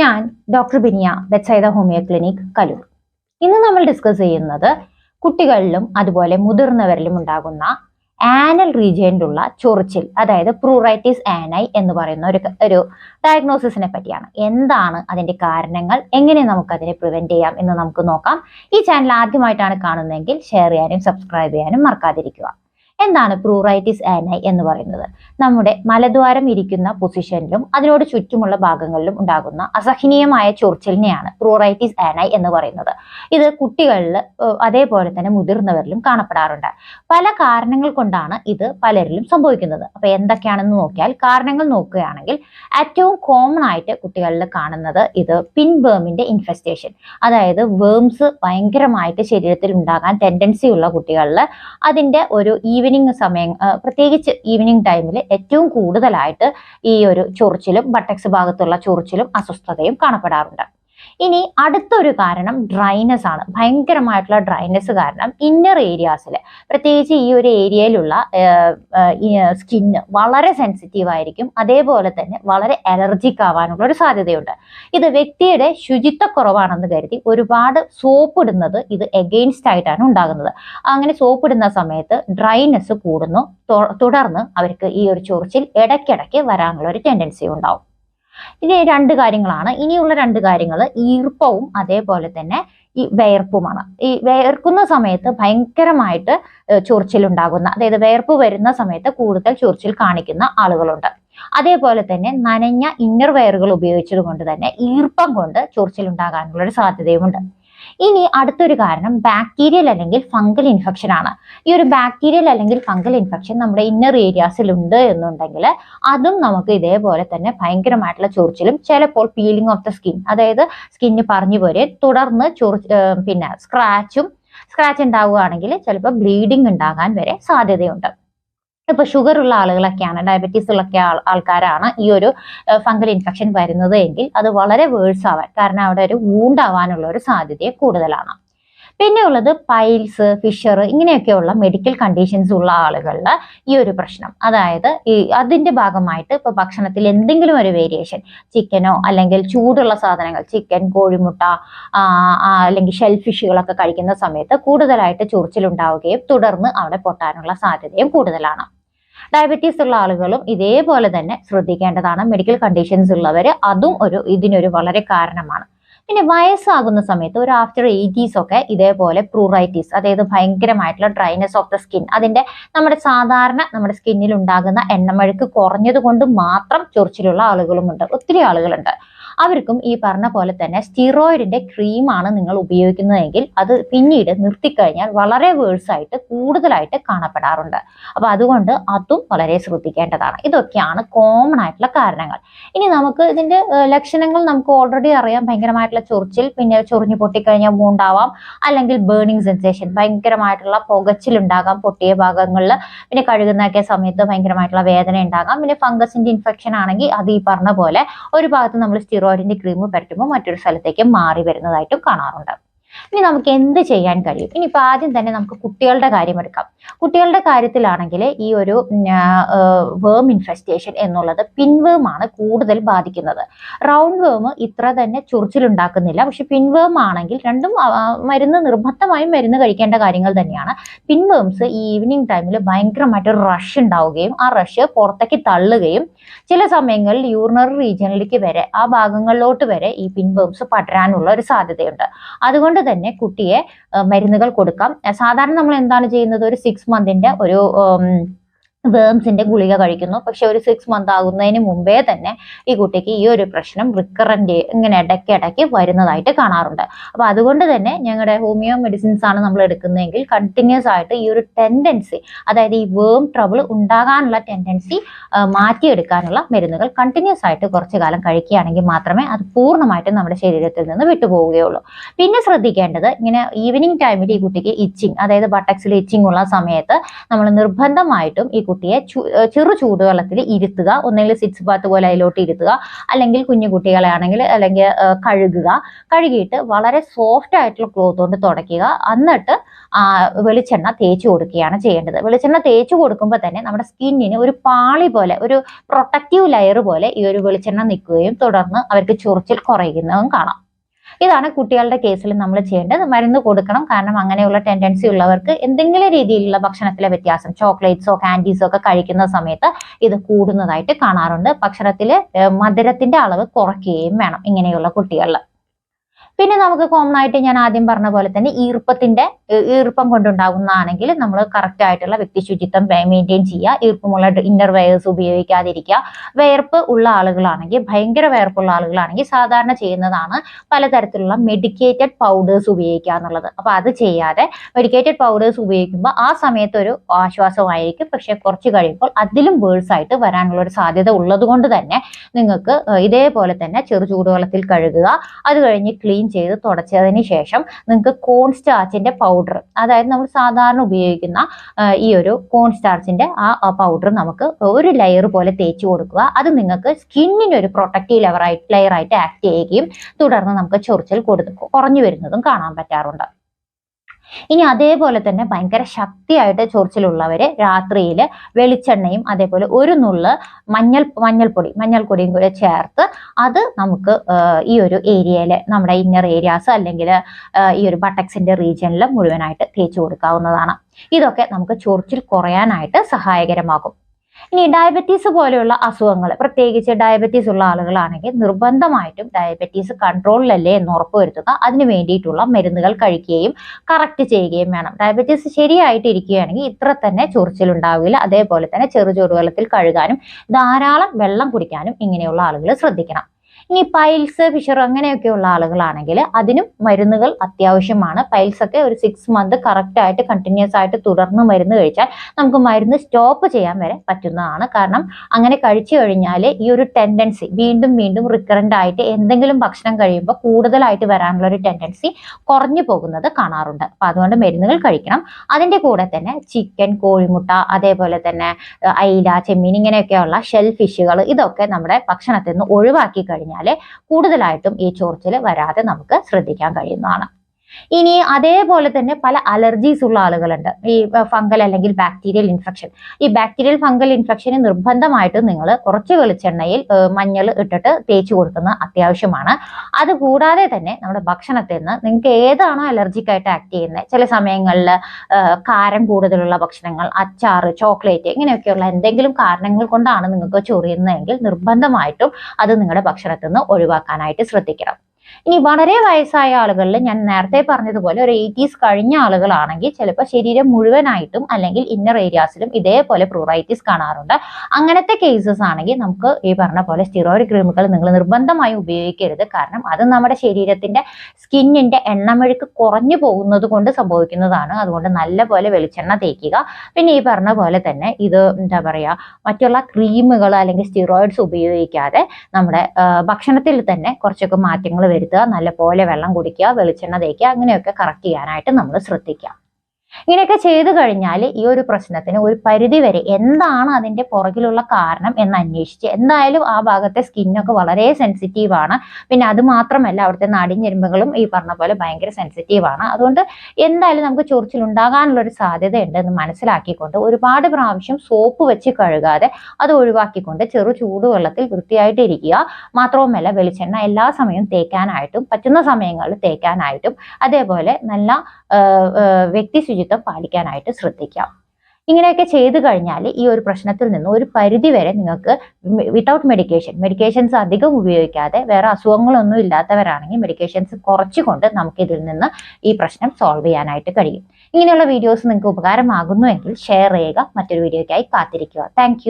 ഞാൻ doctor Binia Bethsaida homeo clinic Kaloor. ഇന്ന് നമ്മൾ ഡിസ്കസ് ചെയ്യുന്നത് കുട്ടികളിലും അതുപോലെ മുതിർന്നവരിലും ഉണ്ടാകുന്ന ആനൽ റീജിയനിലുള്ള ചൊറിച്ചിൽ അതായത് പ്രൂറൈറ്റിസ് ആനൈ എന്ന് പറയുന്ന ഒരു ഒരു ഡയഗ്നോസിസിനെ പറ്റിയാണ്. എന്താണ് അതിന്റെ കാരണങ്ങൾ? എങ്ങനെ നമുക്ക് അതിനെ പ്രിവെന്റ് ചെയ്യാം എന്ന് നമുക്ക് നോക്കാം. ഈ ചാനൽ ആദ്യമായിട്ടാണ് കാണുന്നതെങ്കിൽ ഷെയർ ചെയ്യാനും സബ്സ്ക്രൈബ് ചെയ്യാനും മറക്കാതിരിക്കുക. എന്താണ് പ്രൂറൈറ്റിസ് ആനൈ എന്ന് പറയുന്നത്? നമ്മുടെ മലദ്വാരം ഇരിക്കുന്ന പൊസിഷനിലും അതിനോട് ചുറ്റുമുള്ള ഭാഗങ്ങളിലും ഉണ്ടാകുന്ന അസഹനീയമായ ചൊറിച്ചിലിനെയാണ് പ്രൂറൈറ്റിസ് ആനൈ എന്ന് പറയുന്നത്. ഇത് കുട്ടികളിൽ അതേപോലെ തന്നെ മുതിർന്നവരിലും കാണപ്പെടാറുണ്ട്. പല കാരണങ്ങൾ കൊണ്ടാണ് ഇത് പലരിലും സംഭവിക്കുന്നത്. അപ്പൊ എന്തൊക്കെയാണെന്ന് നോക്കിയാൽ കാരണങ്ങൾ നോക്കുകയാണെങ്കിൽ ഏറ്റവും കോമൺ ആയിട്ട് കുട്ടികളിൽ കാണുന്നത് ഇത് പിൻ വേമിന്റെ ഇൻഫെസ്റ്റേഷൻ അതായത് വേംസ് ഭയങ്കരമായിട്ട് ശരീരത്തിൽ ഉണ്ടാകാൻ ടെൻഡൻസി ഉള്ള കുട്ടികളിൽ അതിന്റെ ഒരു ഈവനിങ് സമയം പ്രത്യേകിച്ച് ഈവനിങ് ടൈമിൽ ഏറ്റവും കൂടുതലായിട്ട് ഈ ഒരു ചൊറിച്ചിലും ബട്ടക്സ് ഭാഗത്തുള്ള ചൊറിച്ചിലും അസ്വസ്ഥതയും കാണപ്പെടാറുണ്ട്. ഇനി അടുത്തൊരു കാരണം ഡ്രൈനസ് ആണ്. ഭയങ്കരമായിട്ടുള്ള ഡ്രൈനസ് കാരണം ഇന്നർ ഏരിയാസിൽ പ്രത്യേകിച്ച് ഈ ഒരു ഏരിയയിലുള്ള സ്കിന്ന് വളരെ സെൻസിറ്റീവ് ആയിരിക്കും. അതേപോലെ തന്നെ വളരെ അലർജിക് ആവാനുള്ള ഒരു സാധ്യതയുണ്ട്. ഇത് വ്യക്തിയുടെ ശുചിത്വക്കുറവാണെന്ന് കരുതി ഒരുപാട് സോപ്പ് ഇടുന്നത് ഇത് എഗെയിൻസ്റ്റ് ആയിട്ടാണ് ഉണ്ടാകുന്നത്. അങ്ങനെ സോപ്പ് ഇടുന്ന സമയത്ത് ഡ്രൈനസ് കൂടുന്നു. തുടർന്ന് അവർക്ക് ഈ ഒരു ചൊറിച്ചിൽ ഇടയ്ക്കിടയ്ക്ക് വരാനുള്ള ഒരു ടെൻഡൻസി ഉണ്ടാവും. ഇനി രണ്ട് കാര്യങ്ങളാണ്. ഇനിയുള്ള രണ്ട് കാര്യങ്ങൾ ഈർപ്പവും അതേപോലെ തന്നെ ഈ വേർപ്പുമാണ്. ഈ വേർക്കുന്ന സമയത്ത് ഭയങ്കരമായിട്ട് ചൊറിച്ചിലുണ്ടാകുന്ന അതായത് വേർപ്പ് വരുന്ന സമയത്ത് കൂടുതൽ ചൊറിച്ചിൽ കാണിക്കുന്ന ആളുകളുണ്ട്. അതേപോലെ തന്നെ നനഞ്ഞ ഇന്നർ വയറുകൾ ഉപയോഗിച്ചത് കൊണ്ട് തന്നെ ഈർപ്പം കൊണ്ട് ചൊറിച്ചിൽ ഉണ്ടാകാനുള്ള ഒരു സാധ്യതയുമുണ്ട്. ഇനി അടുത്തൊരു കാരണം ബാക്ടീരിയൽ അല്ലെങ്കിൽ ഫംഗൽ ഇൻഫെക്ഷൻ ആണ്. ഈ ഒരു ബാക്ടീരിയൽ അല്ലെങ്കിൽ ഫംഗൽ ഇൻഫെക്ഷൻ നമ്മുടെ ഇന്നർ ഏരിയാസിൽ ഉണ്ട് എന്നുണ്ടെങ്കിൽ അതും നമുക്ക് ഇതേപോലെ തന്നെ ഭയങ്കരമായിട്ടുള്ള ചൊറിച്ചിലും ചിലപ്പോൾ പീലിംഗ് ഓഫ് ദ സ്കിൻ അതായത് സ്കിന്ന് പറഞ്ഞു പോരെ തുടർന്ന് ചൊറി പിന്നെ സ്ക്രാച്ചും സ്ക്രാച്ച് ഉണ്ടാവുകയാണെങ്കിൽ ചിലപ്പോൾ ബ്ലീഡിംഗ് ഉണ്ടാകാൻ വരെ സാധ്യതയുണ്ട്. ഇപ്പൊ ഷുഗർ ഉള്ള ആളുകളൊക്കെയാണ് ഡയബറ്റീസ് ഉള്ള ആൾ- ആൾക്കാരാണ് ഈ ഒരു ഫംഗൽ ഇൻഫെക്ഷൻ വരുന്നത് എങ്കിൽ അത് വളരെ വേഴ്സ് ആവാൻ കാരണം അവിടെ ഒരു വൂണ്ടാവാനുള്ള ഒരു സാധ്യത കൂടുതലാണ്. പിന്നെ ഉള്ളത് പൈൽസ് ഫിഷർ ഇങ്ങനെയൊക്കെയുള്ള മെഡിക്കൽ കണ്ടീഷൻസ് ഉള്ള ആളുകളിൽ ഈ ഒരു പ്രശ്നം. അതായത് ഈ അതിന്റെ ഭാഗമായിട്ട് ഇപ്പൊ ഭക്ഷണത്തിൽ എന്തെങ്കിലും ഒരു വേരിയേഷൻ ചിക്കനോ അല്ലെങ്കിൽ ചൂടുള്ള സാധനങ്ങൾ ചിക്കൻ കോഴിമുട്ട അല്ലെങ്കിൽ ഷെൽ ഫിഷുകളൊക്കെ കഴിക്കുന്ന സമയത്ത് കൂടുതലായിട്ട് ചൊറിച്ചിലുണ്ടാവുകയും തുടർന്ന് അവിടെ പൊട്ടാനുള്ള സാധ്യതയും കൂടുതലാണ്. ഡയബറ്റീസ് ഉള്ള ആളുകളും ഇതേപോലെ തന്നെ ശ്രദ്ധിക്കേണ്ടതാണ്. മെഡിക്കൽ കണ്ടീഷൻസ് ഉള്ളവർ അതും ഒരു ഇതിനൊരു വളരെ കാരണമാണ്. പിന്നെ വയസ്സാകുന്ന സമയത്ത് ഒരു ആഫ്റ്റർ എയ്റ്റീസ് ഒക്കെ ഇതേപോലെ പ്രൂറൈറ്റീസ് അതായത് ഭയങ്കരമായിട്ടുള്ള ഡ്രൈനെസ് ഓഫ് ദ സ്കിൻ അതിന്റെ നമ്മുടെ സാധാരണ നമ്മുടെ സ്കിന്നിൽ ഉണ്ടാകുന്ന എണ്ണമഴുക്ക് കുറഞ്ഞത് കൊണ്ട് മാത്രം ചൊറിച്ചിലുള്ള ആളുകളുമുണ്ട്. ഒത്തിരി ആളുകളുണ്ട്. അവർക്കും ഈ പറഞ്ഞ പോലെ തന്നെ സ്റ്റിറോയിഡിന്റെ ക്രീമാണ് നിങ്ങൾ ഉപയോഗിക്കുന്നതെങ്കിൽ അത് പിന്നീട് നിർത്തിക്കഴിഞ്ഞാൽ വളരെ വേഴ്സ് ആയിട്ട് കൂടുതലായിട്ട് കാണപ്പെടാറുണ്ട്. അപ്പൊ അതുകൊണ്ട് അതും വളരെ ശ്രദ്ധിക്കേണ്ടതാണ്. ഇതൊക്കെയാണ് കോമൺ ആയിട്ടുള്ള കാരണങ്ങൾ. ഇനി നമുക്ക് ഇതിന്റെ ലക്ഷണങ്ങൾ നമുക്ക് ഓൾറെഡി അറിയാം. ഭയങ്കരമായിട്ടുള്ള ചൊറിച്ചിൽ പിന്നെ ചൊറിഞ്ഞു പൊട്ടിക്കഴിഞ്ഞാൽ മൂണ്ടാവാം അല്ലെങ്കിൽ ബേണിംഗ് സെൻസേഷൻ ഭയങ്കരമായിട്ടുള്ള പുകച്ചിലുണ്ടാകാം പൊട്ടിയ ഭാഗങ്ങളിൽ. പിന്നെ കഴുകുന്നൊക്കെ സമയത്ത് ഭയങ്കരമായിട്ടുള്ള വേദന ഉണ്ടാകാം. പിന്നെ ഫംഗസിന്റെ ഇൻഫെക്ഷൻ ആണെങ്കിൽ അത് ഈ പറഞ്ഞ പോലെ ഒരു ഭാഗത്ത് നമ്മൾ സ്റ്റിറോയിഡിന്റെ ക്രീം പരട്ടുമ്പോൾ മറ്റൊരു സ്ഥലത്തേക്ക് മാറി വരുന്നതായിട്ടും കാണാറുണ്ട്. ഇനി നമുക്ക് എന്ത് ചെയ്യാൻ കഴിയും? ഇനിയിപ്പോൾ ആദ്യം തന്നെ നമുക്ക് കുട്ടികളുടെ കാര്യം എടുക്കാം. കുട്ടികളുടെ കാര്യത്തിലാണെങ്കിൽ ഈ ഒരു വേം ഇൻഫെസ്റ്റേഷൻ എന്നുള്ളത് പിൻവേം ആണ് കൂടുതൽ ബാധിക്കുന്നത്. റൗണ്ട് വേം ഇത്ര തന്നെ ചൊറിച്ചിലുണ്ടാക്കുന്നില്ല. പക്ഷെ പിൻവേം ആണെങ്കിൽ രണ്ടും മരുന്ന് നിർബന്ധമായും മരുന്ന് കഴിക്കേണ്ട കാര്യങ്ങൾ തന്നെയാണ്. പിൻവേംസ് ഈ ഈവനിങ് ടൈമിൽ ഭയങ്കരമായിട്ട് റഷ് ഉണ്ടാവുകയും ആ റഷ് പുറത്തേക്ക് തള്ളുകയും ചില സമയങ്ങളിൽ യൂറിനറി റീജിയനിലേക്ക് വരെ ആ ഭാഗങ്ങളിലോട്ട് വരെ ഈ പിൻവേംസ് പടരാനുള്ള ഒരു സാധ്യതയുണ്ട്. അതുകൊണ്ട് തന്നെ കുട്ടിയെ മരുന്നുകൾ കൊടുക്കാം. സാധാരണ നമ്മൾ എന്താണ് ചെയ്യുന്നത്? ഒരു സിക്സ് മന്തിന്റെ ഒരു വേംസിന്റെ ഗുളിക കഴിക്കുന്നു. പക്ഷെ ഒരു സിക്സ് മന്ത് ആകുന്നതിന് മുമ്പേ തന്നെ ഈ കുട്ടിക്ക് ഈ ഒരു പ്രശ്നം റിക്കറന്റ് ഇങ്ങനെ ഇടയ്ക്ക് ഇടയ്ക്ക് വരുന്നതായിട്ട് കാണാറുണ്ട്. അപ്പൊ അതുകൊണ്ട് തന്നെ ഞങ്ങളുടെ ഹോമിയോ മെഡിസിൻസ് ആണ് നമ്മൾ എടുക്കുന്നതെങ്കിൽ കണ്ടിന്യൂസ് ആയിട്ട് ഈ ഒരു ടെൻഡൻസി അതായത് ഈ വേം ട്രബിൾ ഉണ്ടാകാനുള്ള ടെൻഡൻസി മാറ്റിയെടുക്കാനുള്ള മരുന്നുകൾ കണ്ടിന്യൂസ് ആയിട്ട് കുറച്ചു കാലം കഴിക്കുകയാണെങ്കിൽ മാത്രമേ അത് പൂർണമായിട്ടും നമ്മുടെ ശരീരത്തിൽ നിന്ന് വിട്ടുപോവുകയുള്ളൂ. പിന്നെ ശ്രദ്ധിക്കേണ്ടത് ഇങ്ങനെ ഈവനിങ് ടൈമിൽ ഈ കുട്ടിക്ക് ഇച്ചിങ് അതായത് ബട്ടക്സിൽ ഇച്ചിങ് ഉള്ള സമയത്ത് നമ്മൾ നിർബന്ധമായിട്ടും ഈ കുട്ടിയെ ചെറു ചൂടുവെള്ളത്തിൽ ഇരുത്തുക. ഒന്നെങ്കിൽ സിറ്റ്സ് ബാത്ത് പോലെ അതിലോട്ട് ഇരുത്തുക. അല്ലെങ്കിൽ കുഞ്ഞു കുട്ടികളെ ആണെങ്കിൽ അല്ലെങ്കിൽ കഴുകുക. കഴുകിയിട്ട് വളരെ സോഫ്റ്റ് ആയിട്ടുള്ള ക്ലോത്ത് കൊണ്ട് തുടയ്ക്കുക. എന്നിട്ട് വെളിച്ചെണ്ണ തേച്ച് കൊടുക്കുകയാണ് ചെയ്യേണ്ടത്. വെളിച്ചെണ്ണ തേച്ച് കൊടുക്കുമ്പോൾ തന്നെ നമ്മുടെ സ്കിന്നിന് ഒരു പാളി പോലെ ഒരു പ്രൊട്ടക്റ്റീവ് ലെയർ പോലെ ഈ ഒരു വെളിച്ചെണ്ണ നിൽക്കുകയും തുടർന്ന് അവർക്ക് ചൊറിച്ചിൽ കുറയുന്നതും കാണാം. ഇതാണ് കുട്ടികളുടെ കേസിൽ നമ്മൾ ചെയ്യേണ്ടത്. മരുന്ന് കൊടുക്കണം. കാരണം അങ്ങനെയുള്ള ടെൻഡൻസി ഉള്ളവർക്ക് എന്തെങ്കിലും രീതിയിലുള്ള ഭക്ഷണത്തിലെ വ്യത്യാസം ചോക്ലേറ്റ്സോ കാൻഡീസോ ഒക്കെ കഴിക്കുന്ന സമയത്ത് ഇത് കൂടുന്നതായിട്ട് കാണാറുണ്ട്. ഭക്ഷണത്തിൽ മധുരത്തിന്റെ അളവ് കുറയ്ക്കുകയും വേണം ഇങ്ങനെയുള്ള കുട്ടികളിൽ പിന്നെ നമുക്ക് കോമൺ ആയിട്ട് ഞാൻ ആദ്യം പറഞ്ഞ പോലെ തന്നെ ഈർപ്പത്തിന്റെ ഈർപ്പം കൊണ്ടുണ്ടാകുന്നതാണെങ്കിൽ നമ്മൾ കറക്റ്റ് ആയിട്ടുള്ള വ്യക്തി ശുചിത്വം മെയിന്റെയിൻ ചെയ്യുക. ഈർപ്പമുള്ള ഇന്നർ വെയേഴ്സ് ഉപയോഗിക്കാതിരിക്കുക. വേർപ്പ് ഉള്ള ആളുകളാണെങ്കിൽ ഭയങ്കര വേർപ്പുള്ള ആളുകളാണെങ്കിൽ സാധാരണ ചെയ്യുന്നതാണ് പലതരത്തിലുള്ള മെഡിക്കേറ്റഡ് പൗഡേഴ്സ് ഉപയോഗിക്കുക എന്നുള്ളത്. അപ്പൊ അത് ചെയ്യാതെ മെഡിക്കേറ്റഡ് പൗഡേഴ്സ് ഉപയോഗിക്കുമ്പോൾ ആ സമയത്ത് ഒരു ആശ്വാസമായിരിക്കും. പക്ഷെ കുറച്ച് കഴിയുമ്പോൾ അതിലും വേഴ്സ് ആയിട്ട് വരാനുള്ള ഒരു സാധ്യത ഉള്ളത് കൊണ്ട് തന്നെ നിങ്ങൾക്ക് ഇതേപോലെ തന്നെ ചെറു ചൂടുവെള്ളത്തിൽ കഴുകുക. അത് കഴിഞ്ഞ് ക്ലീൻ ചെയ്ത് തുടച്ചതിന് ശേഷം നിങ്ങൾക്ക് കോൺ സ്റ്റാർച്ചിന്റെ പൗഡർ അതായത് നമ്മൾ സാധാരണ ഉപയോഗിക്കുന്ന ഈ ഒരു കോൺ സ്റ്റാർച്ചിന്റെ ആ പൗഡർ നമുക്ക് ഒരു ലെയർ പോലെ തേച്ച് കൊടുക്കുക. അത് നിങ്ങൾക്ക് സ്കിന്നിന് ഒരു പ്രൊട്ടക്റ്റീവ് ലെയറായിട്ട് ലെയർ ആയിട്ട് ആക്ട് ചെയ്യുകയും തുടർന്ന് നമുക്ക് ചൊറിച്ചിൽ കൊടുത്ത് കുറഞ്ഞു വരുന്നതും കാണാൻ പറ്റാറുണ്ട്. ഇനി അതേപോലെ തന്നെ ഭയങ്കര ശക്തിയായിട്ട് ചൊറിച്ചിലുള്ളവര് രാത്രിയിൽ വെളിച്ചെണ്ണയും അതേപോലെ ഒരു നുള്ള് മഞ്ഞൾ മഞ്ഞൾപ്പൊടി മഞ്ഞൾപ്പൊടിയും കൂടെ ചേർത്ത് അത് നമുക്ക് ഈ ഒരു ഏരിയയിലെ നമ്മുടെ ഇന്നർ ഏരിയാസ് അല്ലെങ്കിൽ ഈ ഒരു ബട്ടക്സിന്റെ റീജിയനിൽ മുഴുവനായിട്ട് തേച്ചു കൊടുക്കാവുന്നതാണ്. ഇതൊക്കെ നമുക്ക് ചൊറിച്ചിൽ കുറയാനായിട്ട് സഹായകരമാകും. ഇനി ഡയബറ്റീസ് പോലെയുള്ള അസുഖങ്ങൾ പ്രത്യേകിച്ച് ഡയബറ്റീസ് ഉള്ള ആളുകളാണെങ്കിൽ നിർബന്ധമായിട്ടും ഡയബറ്റീസ് കൺട്രോളിലല്ലേ എന്ന് ഉറപ്പുവരുത്തുക. അതിന് വേണ്ടിയിട്ടുള്ള മരുന്നുകൾ കഴിക്കുകയും കറക്റ്റ് ചെയ്യുകയും വേണം. ഡയബറ്റീസ് ശരിയായിട്ട് ഇരിക്കുകയാണെങ്കിൽ ഇത്ര തന്നെ ചൊറിച്ചിലുണ്ടാവില്ല. അതേപോലെ തന്നെ ചെറു ചൂടുവെള്ളത്തിൽ കഴുകാനും ധാരാളം വെള്ളം കുടിക്കാനും ഇങ്ങനെയുള്ള ആളുകൾ ശ്രദ്ധിക്കണം. ഇനി പൈൽസ് ഫിഷർ അങ്ങനെയൊക്കെ ഉള്ള ആളുകളാണെങ്കിൽ അതിനും മരുന്നുകൾ അത്യാവശ്യമാണ്. പൈൽസ് ഒക്കെ ഒരു സിക്സ് മന്ത് കറക്റ്റ് ആയിട്ട് കണ്ടിന്യൂസ് ആയിട്ട് തുടർന്ന് മരുന്ന് കഴിച്ചാൽ നമുക്ക് മരുന്ന് സ്റ്റോപ്പ് ചെയ്യാൻ വരെ പറ്റുന്നതാണ്. കാരണം അങ്ങനെ കഴിച്ചു കഴിഞ്ഞാൽ ഈ ഒരു ടെൻഡൻസി വീണ്ടും വീണ്ടും റിക്കറന്റ് ആയിട്ട് എന്തെങ്കിലും ഭക്ഷണം കഴിയുമ്പോൾ കൂടുതലായിട്ട് വരാനുള്ള ഒരു ടെൻഡൻസി കുറഞ്ഞു പോകുന്നത് കാണാറുണ്ട്. അപ്പം അതുകൊണ്ട് മരുന്നുകൾ കഴിക്കണം. അതിന്റെ കൂടെ തന്നെ ചിക്കൻ കോഴിമുട്ട അതേപോലെ തന്നെ അയില ചെമ്മീൻ ഇങ്ങനെയൊക്കെയുള്ള ഷെൽ ഫിഷുകൾ ഇതൊക്കെ നമ്മുടെ ഭക്ഷണത്തിൽ നിന്ന് ഒഴിവാക്കി കഴിഞ്ഞാൽ കൂടുതലായിട്ടും ഈ ചൊറിച്ചിൽ വരാതെ നമുക്ക് ശ്രദ്ധിക്കാൻ കഴിയുന്നതാണ്. ഇനി അതേപോലെ തന്നെ പല അലർജീസ് ഉള്ള ആളുകളുണ്ട്. ഈ ഫംഗൽ അല്ലെങ്കിൽ ബാക്ടീരിയൽ ഇൻഫെക്ഷൻ ഈ ബാക്ടീരിയൽ ഫംഗൽ ഇൻഫെക്ഷന് നിർബന്ധമായിട്ടും നിങ്ങൾ കുറച്ച് വെളിച്ചെണ്ണയിൽ മഞ്ഞൾ ഇട്ടിട്ട് തേച്ച് കൊടുക്കുന്നത് അത്യാവശ്യമാണ്. അതുകൂടാതെ തന്നെ നമ്മുടെ ഭക്ഷണത്തിൽ നിന്ന് നിങ്ങൾക്ക് ഏതാണോ അലർജിക്കായിട്ട് ആക്ട് ചെയ്യുന്നത് ചില സമയങ്ങളിൽ കാരം കൂടുതലുള്ള ഭക്ഷണങ്ങൾ അച്ചാറ് ചോക്ലേറ്റ് ഇങ്ങനെയൊക്കെയുള്ള എന്തെങ്കിലും കാരണങ്ങൾ കൊണ്ടാണ് നിങ്ങൾക്ക് ചൊറിയുന്നതെങ്കിൽ നിർബന്ധമായിട്ടും അത് നിങ്ങളുടെ ഭക്ഷണത്തിൽ നിന്ന് ഒഴിവാക്കാനായിട്ട് ശ്രദ്ധിക്കണം. ഇനി വളരെ വയസ്സായ ആളുകളിൽ ഞാൻ നേരത്തെ പറഞ്ഞതുപോലെ ഒരു എയ്റ്റീസ് കഴിഞ്ഞ ആളുകളാണെങ്കിൽ ചിലപ്പോൾ ശരീരം മുഴുവനായിട്ടും അല്ലെങ്കിൽ ഇന്നർ ഏരിയാസിലും ഇതേപോലെ പ്രൂറൈറ്റിസ് കാണാറുണ്ട്. അങ്ങനത്തെ കേസസ് ആണെങ്കിൽ നമുക്ക് ഈ പറഞ്ഞ പോലെ സ്റ്റിറോയിഡ് ക്രീമുകൾ നിങ്ങൾ നിർബന്ധമായും ഉപയോഗിക്കരുത്. കാരണം അത് നമ്മുടെ ശരീരത്തിന്റെ സ്കിന്നിന്റെ എണ്ണമെഴുക്ക് കുറഞ്ഞു പോകുന്നത് കൊണ്ട് സംഭവിക്കുന്നതാണ്. അതുകൊണ്ട് നല്ല പോലെ വെളിച്ചെണ്ണ തേക്കുക. പിന്നെ ഈ പറഞ്ഞ പോലെ തന്നെ ഇത് എന്താ പറയുക മറ്റുള്ള ക്രീമുകൾ അല്ലെങ്കിൽ സ്റ്റിറോയിഡ്സ് ഉപയോഗിക്കാതെ നമ്മുടെ ഭക്ഷണത്തിൽ തന്നെ കുറച്ചൊക്കെ മാറ്റങ്ങൾ വരുത്തുക നല്ലപോലെ വെള്ളം കുടിക്കുക വെളിച്ചെണ്ണ തേക്കുക അങ്ങനെയൊക്കെ കറക്റ്റ് ചെയ്യാനായിട്ട് നമ്മൾ ശ്രദ്ധിക്കുക ഇങ്ങനെയൊക്കെ ചെയ്തു കഴിഞ്ഞാൽ ഈ ഒരു പ്രശ്നത്തിന് ഒരു പരിധി വരെ എന്താണ് അതിന്റെ പുറകിലുള്ള കാരണം എന്ന് അന്വേഷിച്ച് എന്തായാലും ആ ഭാഗത്തെ സ്കിന്നൊക്കെ വളരെ സെൻസിറ്റീവ് ആണ്. പിന്നെ അത് മാത്രമല്ല അവിടുത്തെ നാടിഞ്ഞെരുമ്പുകളും ഈ പറഞ്ഞ പോലെ ഭയങ്കര സെൻസിറ്റീവ് ആണ്. അതുകൊണ്ട് എന്തായാലും നമുക്ക് ചൊറിച്ചിൽ ഉണ്ടാകാനുള്ള ഒരു സാധ്യത ഉണ്ട് എന്ന് മനസ്സിലാക്കിക്കൊണ്ട് ഒരുപാട് പ്രാവശ്യം സോപ്പ് വെച്ച് കഴുകാതെ അത് ഒഴിവാക്കിക്കൊണ്ട് ചെറു ചൂടുവെള്ളത്തിൽ വൃത്തിയായിട്ട് ഇരിക്കുക. മാത്രവുമല്ല വെളിച്ചെണ്ണ എല്ലാ സമയവും തേക്കാനായിട്ടും പറ്റുന്ന സമയങ്ങളിൽ തേക്കാനായിട്ടും അതേപോലെ നല്ല വ്യക്തി ആ, ശുചിത്വം പാലിക്കാനായിട്ട് ശ്രദ്ധിക്കാം. ഇങ്ങനെയൊക്കെ ചെയ്തു കഴിഞ്ഞാൽ ഈ ഒരു പ്രശ്നത്തിൽ നിന്ന് ഒരു പരിധി വരെ നിങ്ങൾക്ക് വിതൗട്ട് മെഡിക്കേഷൻ മെഡിക്കേഷൻസ് അധികം ഉപയോഗിക്കാതെ വേറെ അസുഖങ്ങളൊന്നും ഇല്ലാത്തവരാണെങ്കിൽ മെഡിക്കേഷൻസ് കുറച്ചുകൊണ്ട് നമുക്ക് ഇതിൽ നിന്ന് ഈ പ്രശ്നം സോൾവ് ചെയ്യാനായിട്ട് കഴിയും. ഇങ്ങനെയുള്ള വീഡിയോസ് നിങ്ങൾക്ക് ഉപകാരമാകുന്നുവെങ്കിൽ ഷെയർ ചെയ്യുക. മറ്റൊരു വീഡിയോയ്ക്കായി കാത്തിരിക്കുക. താങ്ക്